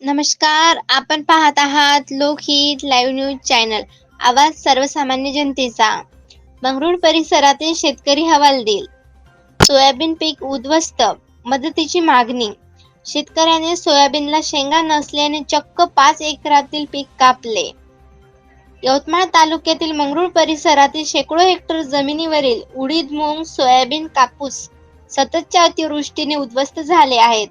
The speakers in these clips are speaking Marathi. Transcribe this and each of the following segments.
नमस्कार आपण पाहत आहात लोकहित लाईव्ह न्यूज चॅनल आवाज सर्वसामान्य जनतेचा. मंगरुळ परिसरातील शेतकरी हवालदिल. सोयाबीन पीक उद्ध्वस्त मदतीची मागणी. शेतकऱ्याने सोयाबीनला शेंगा नसल्याने चक्क पाच एकरातील पीक कापले. यवतमाळ तालुक्यातील मंगरुळ परिसरातील शेकडो हेक्टर जमिनीवरील उडीद मूग सोयाबीन कापूस सततच्या अतिवृष्टीने उद्ध्वस्त झाले आहेत.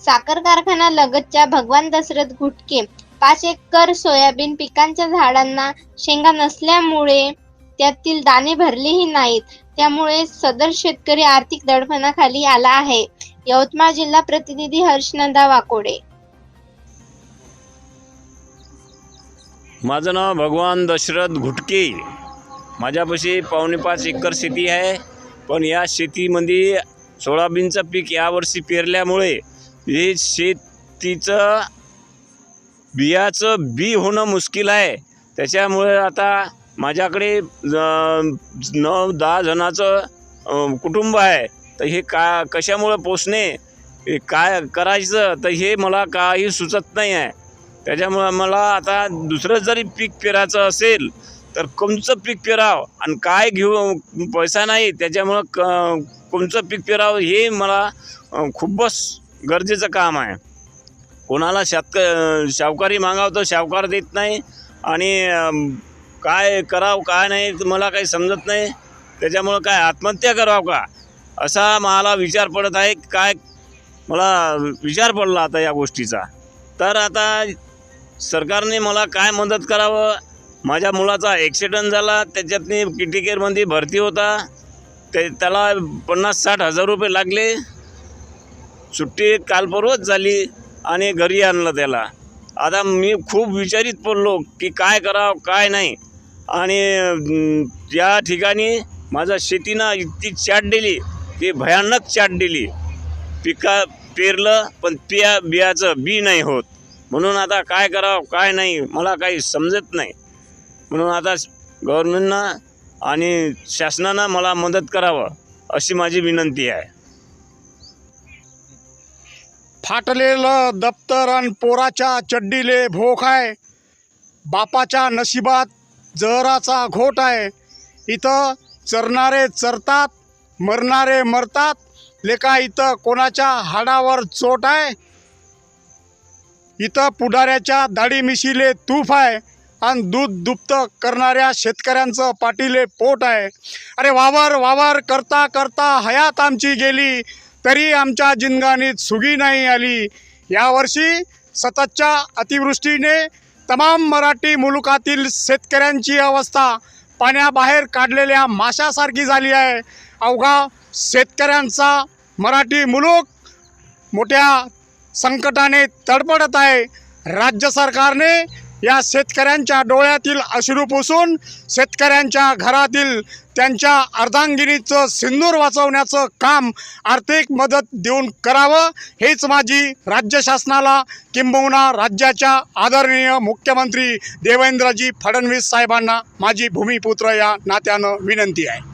साखर कारखाना लगतच्या भगवान दशरथ घुटके पाच एकर सोयाबीन पिकांच्या झाडांना शेंगा नसल्यामुळे त्यातील दाणे भरलेही नाहीत. त्यामुळे सदर शेतकरी आर्थिक दडपणाखाली आला आहे. यवतमाळ जिल्हा प्रतिनिधी हर्षनंदा वाकोडे. माझं नाव भगवान दशरथ घुटके माझ्यापाशी पावणे पाच एकर शेती आहे. पण या शेतीमध्ये सोयाबीनचं पीक यावर्षी पेरल्यामुळे हे शेतीचं बियाचं बी होणं मुश्किल आहे. त्याच्यामुळे आता माझ्याकडे नऊ दहा जणाचं कुटुंब आहे. तर हे का कशामुळं पोसणे? हे काय करायचं? तर हे मला काही सुचत नाही आहे. त्याच्यामुळं मला आता दुसरं जरी पीक पेरायचं असेल तर कोणचं पीक पेरावं? आणि काय घेऊ? पैसा नाही. त्याच्यामुळं क कोणचं पीक पेरावं? हे मला खूपच गरजेचं काम आहे. कोणाला शेतक शावकारी मागावं तर शावकार देत नाही आणि काय करावं काय नाही मला काही समजत नाही. त्याच्यामुळं काय आत्महत्या करावं का? असा मला विचार पडत आहे. काय मला विचार पडला आता या गोष्टीचा. तर आता सरकारने मला काय मदत करावं? माझ्या मुलाचा ॲक्सिडंट झाला. त्याच्यातनी किटी केअरमध्ये भरती होता. ते त्याला पन्नास साठ हजार रुपये लागले. सुट्टी काल परवाच झाली आणि घरी आणलं त्याला. आता मी खूप विचारित पडलो की काय करावं काय नाही. आणि या ठिकाणी माझा शेतीनं इतकी चाट दिली की भयानक चाट दिली. पिका पेरलं पण पिया बियाचं बी नाही होत. म्हणून आता काय करावं काय नाही मला काही समजत नाही. म्हणून आता गव्हर्मेंटनं आणि शासनानं मला मदत करावं अशी माझी विनंती आहे. फाटलेलं दप्तर आणि पोराच्या चड्डीले भोक आहे. बापाच्या नशिबात जहराचा घोट आहे. इथं चरणारे चरतात मरणारे मरतात. लेका इथं कोणाच्या हाडावर चोट आहे. इथं पुढाऱ्याच्या दाढी मिशीले तूफ आहे. आणि दूध दुप्त करणाऱ्या शेतकऱ्यांचं पाटीले पोट आहे. अरे वावर वावर करता करता हयात आमची गेली. तरी आमच्या जिनगाणीत सुगी नाही आली. यावर्षी सततच्या अतिवृष्टीने तमाम मराठी मुलुकातील शेतकऱ्यांची अवस्था पाण्याबाहेर काढलेल्या माशासारखी झाली आहे. अवघा शेतकऱ्यांचा मराठी मुलूक मोठ्या संकटाने तडपडत आहे. राज्य सरकारने या शेतकऱ्यांच्या डोळ्यातील अश्रू पुसून शेतकऱ्यांच्या घरातील त्यांच्या अर्धांगिनीचं सिंदूर वाचवण्याचं काम आर्थिक मदत देऊन करावं हेच माझी राज्य शासनाला किंबहुना राज्याच्या आदरणीय मुख्यमंत्री देवेंद्रजी फडणवीस साहेबांना माझी भूमिपुत्र या नात्यानं विनंती आहे.